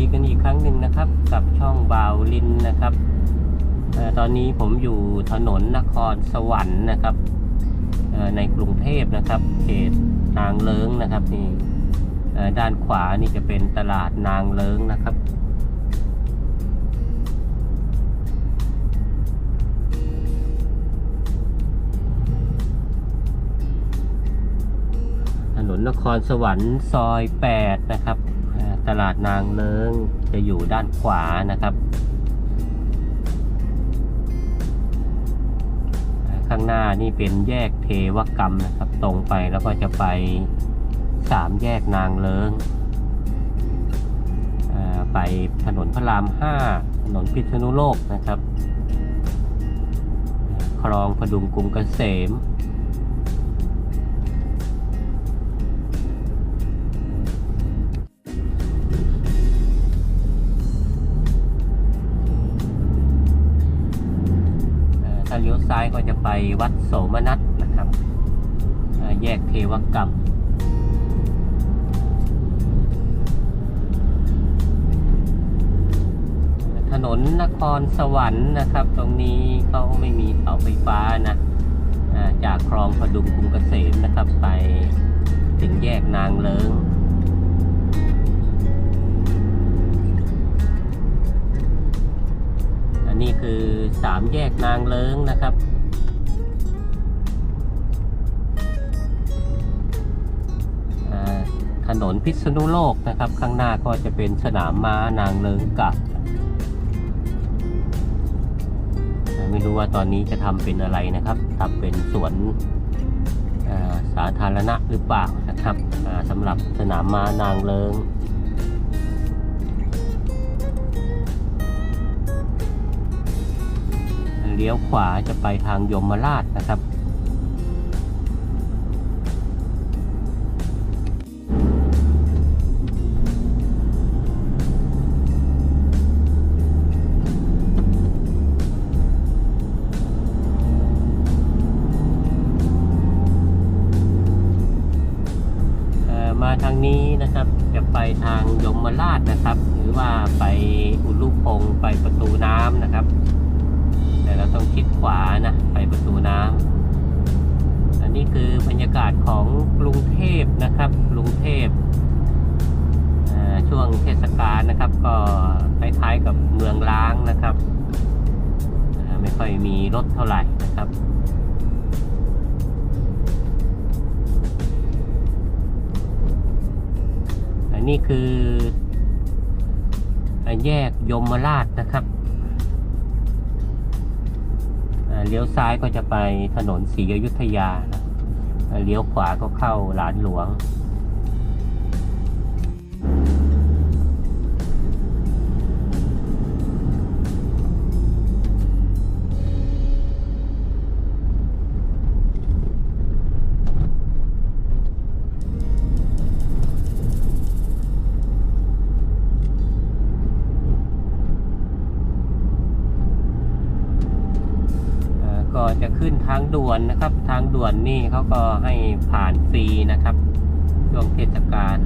ีกันอีกครั้งหนึ่งนะครับ กับช่องบาวลินนะครับออตอนนี้ผมอยู่ถนนนครสวรรค์นะครับออในกรุงเทพนะครับเขตนางเลิ้งนะครับนี่ด้านขวานี่จะเป็นตลาดนางเลิ้งนะครับ ถนนนครสวรรค์ซอย 8 นะครับ ตลาดนางเลิงจะอยู่ด้านขวานะครับ ข้างหน้านี่เป็นแยกเทวกรรมนะครับ ตรงไปแล้วก็จะไปสามแยกนางเลิงไปถนนพระราม 5 ถนนพิษณุโลกนะครับ คลองพดุงกรุงเกษม เลี้ยวซ้ายก็จะไปวัดโสมนัสนะครับ แยกเทวกรรมถนนนครสวรรค์นะครับ ตรงนี้เขาไม่มีเสาไฟฟ้านะจากคลองพดุงกรุงเกษมนะครับ ไปถึงแยกนางเลิง นนี้คือสามแยกนางเลิงนะครับ ถนนพิษณุโลกนะครับ ข้างหน้าก็จะเป็นสนามม้านางเลิงกับไม่รู้ว่าตอนนี้จะทำเป็นอะไรนะครับทำเป็นสวนสาธารณะหรือเปล่านะครับอ่าสำหรับสนามม้านางเลิง เลี้ยวขวาจะไปทางยมราชนะครับ มาทางนี้นะครับจะไปทางยมราชนะครับ หรือว่าไปอุลุพงศ์ไปประตูน้ำนะครับาศของกรุงเทพนะครับกรุงเทพช่วงเทศกาลนะครับ ก็คล้ายๆกับเมืองล้างนะครับ ไม่ค่อยมีรถเท่าไหร่นะครับอันนี้คือแยกยมราชนะครับเลี้ยวซ้ายก็จะไปถนนศรีอยุธยานะอ่า เลี้ยวขวาก็เข้าหลานหลวง จะขึ้นทางด่วนนะครับ ทางด่วนนี่เขาก็ให้ผ่านฟรีนะครับช่วงเทศกาล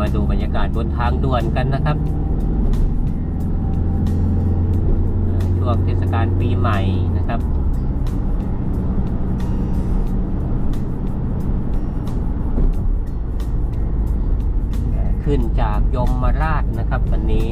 มาดูบรรยากาศบนทางด่วนกันนะครับช่วงเทศกาลปีใหม่นะครับขึ้นจากยมมาราชนะครับ วันนี้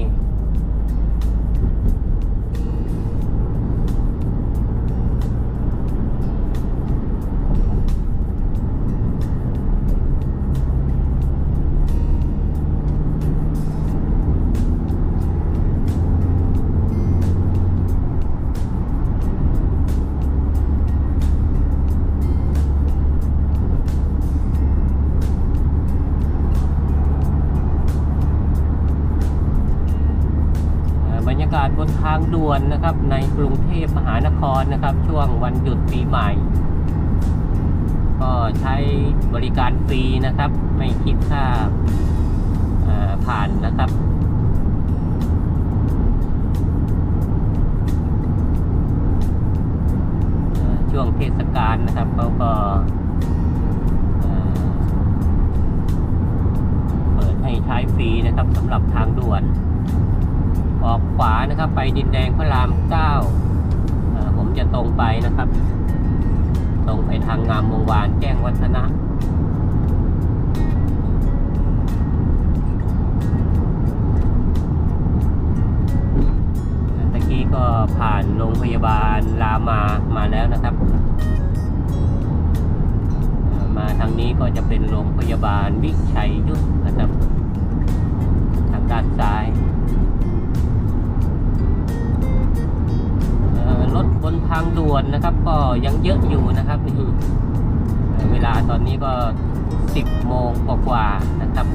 ทางด่วนนะครับในกรุงเทพมหานครนะครับ ช่วงวันหยุดปีใหม่ ก็ใช้บริการฟรีนะครับ ไม่คิดค่าผ่านนะครับช่วงเทศกาลนะครับเขาก็เอ่อฟรีนะครับสำหรับทางด่วน ออกขวานะครับ ไปดินแดงพระรามเก้าผมจะตรงไปนะครับ ตรงไปทางงามวงวานแจ้งวัฒนะตะกี้ก็ผ่านโรงพยาบาลรามามาแล้วนะครับ มาทางนี้ก็จะเป็นโรงพยาบาลวิชัยยุทธนะครับ ทางด้านซ้าย รถบนทางด่วนนะครับ ก็ยังเยอะอยู่นะครับเอ่อเวลาตอนนี้ก็ 10 โมงกว่าๆนะครับ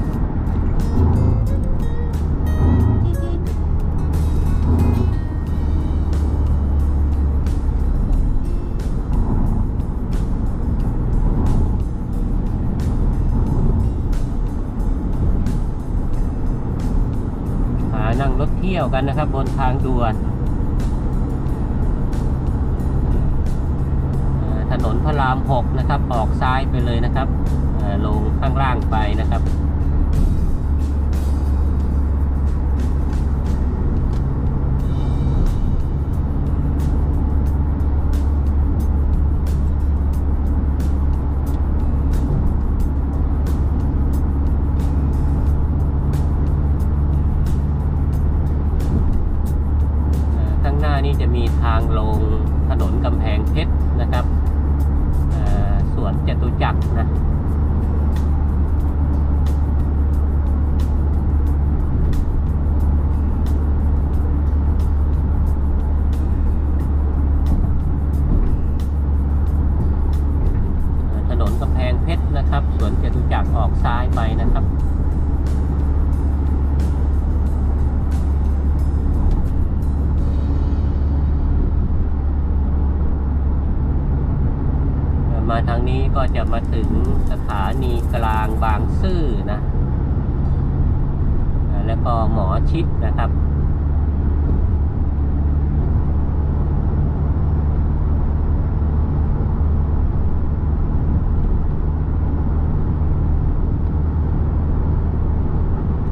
หานั่งรถเที่ยวกันนะครับ บนทางด่วน นพระราม 6 นะครับ ออกซ้ายไปเลยนะครับลงข้างล่างไปนะครับ ข้างหน้านี่จะมีทางลงถนนกำแพงเพชรนะครับ วนจตุจักรนะถนนกำแพงเพชรนะครับสวนจตุจักรออกซ้ายไปนะครับ นี้ก็จะมาถึงสถานีกลางบางซื่อนะ แล้วก็หมอชิดนะครับ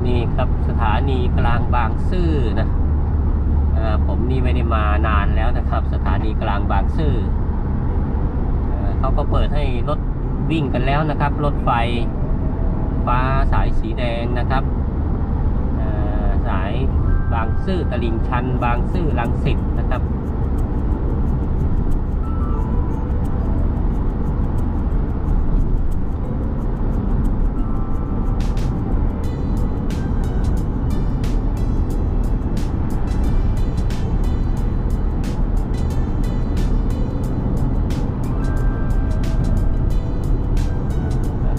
นี่ครับสถานีกลางบางซื่อนะอ่อผมนี่ไม่ได้มานานแล้วนะครับ สถานีกลางบางซื่อ เขาก็เปิดให้รถวิ่งกันแล้วนะครับ รถไฟฟ้าสายสีแดงนะครับสายบางซื่อตลิ่งชัน บางซื่อลังสิตนะครับ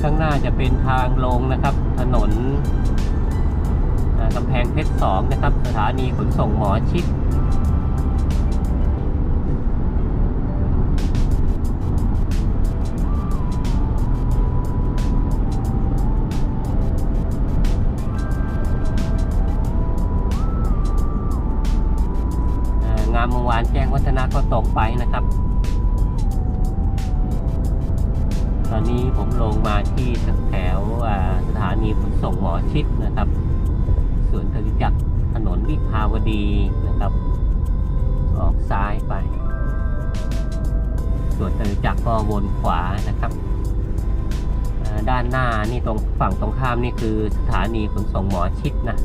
ข้างหน้าจะเป็นทางลงนะครับ ถนนกำแพงเพชรสองนะครับ สถานีขนส่งหมอชิดงามวงวานแจ้งวัฒนะก็ตกไปนะครับ ส่งหมอชิดนะครับส่วนจตุจักรถนนวิภาวดีนะครับ ออกซ้ายไปส่วนจตุจักรก็วนขวานะครับ ด้านหน้านี่ตรงฝั่งตรงข้ามนี่คือสถานีขนส่งหมอชิดนะ